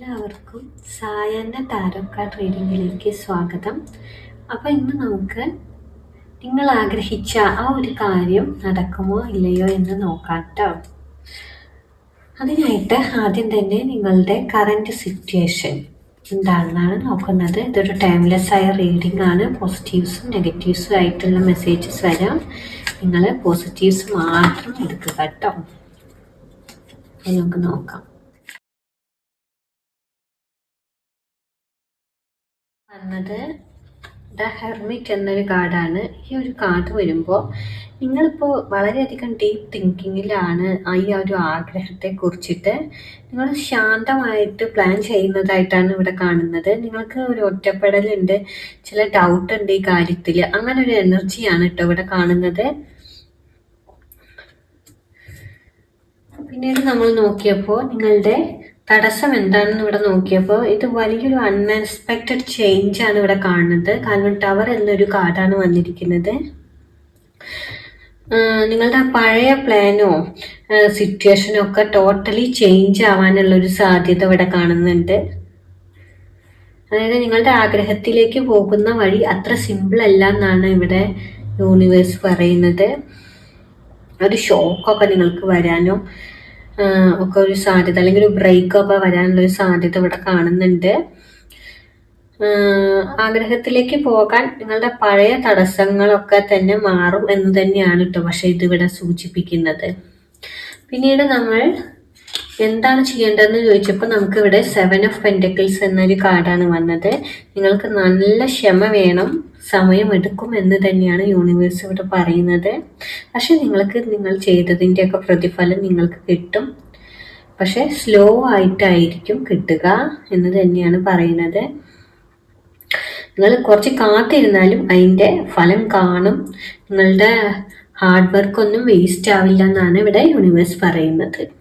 എല്ലാവർക്കും സായാഹ്ന താരം കാർഡ് റീഡിങ്ങിലേക്ക് സ്വാഗതം. അപ്പോൾ ഇന്ന് നമുക്ക് നിങ്ങൾ ആഗ്രഹിച്ച ആ ഒരു കാര്യം നടക്കുമോ ഇല്ലയോ എന്ന് നോക്കാം കേട്ടോ അതിനായിട്ട് ആദ്യം തന്നെ നിങ്ങളുടെ കറന്റ് സിറ്റുവേഷൻ എന്താണെന്നാണ് നോക്കുന്നത്. ഇതൊരു ടൈംലെസ് ആയ റീഡിംഗ് ആണ്. പോസിറ്റീവ്സും നെഗറ്റീവ്സും ആയിട്ടുള്ള മെസ്സേജസ് വരാം. നിങ്ങൾ പോസിറ്റീവ്സ് മാത്രം എടുക്കുക കേട്ടോ നമുക്ക് നോക്കാം. വന്നത് ദ ഹെർമിറ്റ് എന്നൊരു കാർഡാണ്. ഈ ഒരു കാർഡ് വരുമ്പോൾ നിങ്ങളിപ്പോൾ വളരെയധികം ഡീപ്പ് തിങ്കിങ്ങിലാണ് ഈ ഒരു ആഗ്രഹത്തെ കുറിച്ചിട്ട് നിങ്ങൾ ശാന്തമായിട്ട് പ്ലാൻ ചെയ്യുന്നതായിട്ടാണ് ഇവിടെ കാണുന്നത്. നിങ്ങൾക്ക് ഒരു ഒറ്റപ്പെടലുണ്ട് ചില ഡൗട്ട് ഉണ്ട് ഈ കാര്യത്തിൽ അങ്ങനെ ഒരു എനർജിയാണ് കേട്ടോ ഇവിടെ കാണുന്നത്. പിന്നീട് നമ്മൾ നോക്കിയപ്പോൾ നിങ്ങളുടെ തടസ്സം എന്താണെന്ന് ഇവിടെ നോക്കിയപ്പോൾ ഇത് വലിയൊരു അൺഎക്സ്പെക്റ്റഡ് ചേഞ്ച് ആണ് ഇവിടെ കാണുന്നത്. കാരണം ടവർ എന്നൊരു കാർഡാണ് വന്നിരിക്കുന്നത്. നിങ്ങളുടെ പഴയ പ്ലാനോ സിറ്റുവേഷനോ ഒക്കെ ടോട്ടലി ചേഞ്ച് ആവാനുള്ള ഒരു സാധ്യത ഇവിടെ കാണുന്നുണ്ട്. അതായത് നിങ്ങളുടെ ആഗ്രഹത്തിലേക്ക് പോകുന്ന വഴി അത്ര സിമ്പിൾ അല്ല എന്നാണ് ഇവിടെ യൂണിവേഴ്സ് പറയുന്നത്. ഒരു ഷോക്കൊക്കെ നിങ്ങൾക്ക് വരാനോ ഒക്കെ ഒരു സാധ്യത അല്ലെങ്കിൽ ഒരു ബ്രേക്ക് ഒക്കെ വരാനുള്ള ഒരു സാധ്യത ഇവിടെ കാണുന്നുണ്ട്. ആഗ്രഹത്തിലേക്ക് പോകാൻ നിങ്ങളുടെ പഴയ തടസ്സങ്ങളൊക്കെ തന്നെ മാറും എന്ന് തന്നെയാണ് കേട്ടോ പക്ഷെ ഇതിവിടെ സൂചിപ്പിക്കുന്നത്. പിന്നീട് നമ്മൾ എന്താണ് ചെയ്യേണ്ടതെന്ന് ചോദിച്ചപ്പോൾ നമുക്ക് ഇവിടെ സെവൻ ഓഫ് പെന്റക്കിൾസ് എന്നൊരു കാർഡാണ് വന്നത്. നിങ്ങൾക്ക് നല്ല ക്ഷമ വേണം സമയമെടുക്കും എന്ന് തന്നെയാണ് യൂണിവേഴ്സ് ഇവിടെ പറയുന്നത്. പക്ഷെ നിങ്ങൾക്ക് നിങ്ങൾ ചെയ്തതിന്റെയൊക്കെ പ്രതിഫലം നിങ്ങൾക്ക് കിട്ടും. പക്ഷെ സ്ലോ ആയിട്ടായിരിക്കും കിട്ടുക എന്ന് തന്നെയാണ് പറയുന്നത്. നിങ്ങൾ കുറച്ച് കാത്തിരുന്നാലും അതിന്റെ ഫലം കാണും. നിങ്ങളുടെ ഹാർഡ് വർക്ക് ഒന്നും വേസ്റ്റ് ആവില്ല എന്നാണ് ഇവിടെ യൂണിവേഴ്സ് പറയുന്നത്.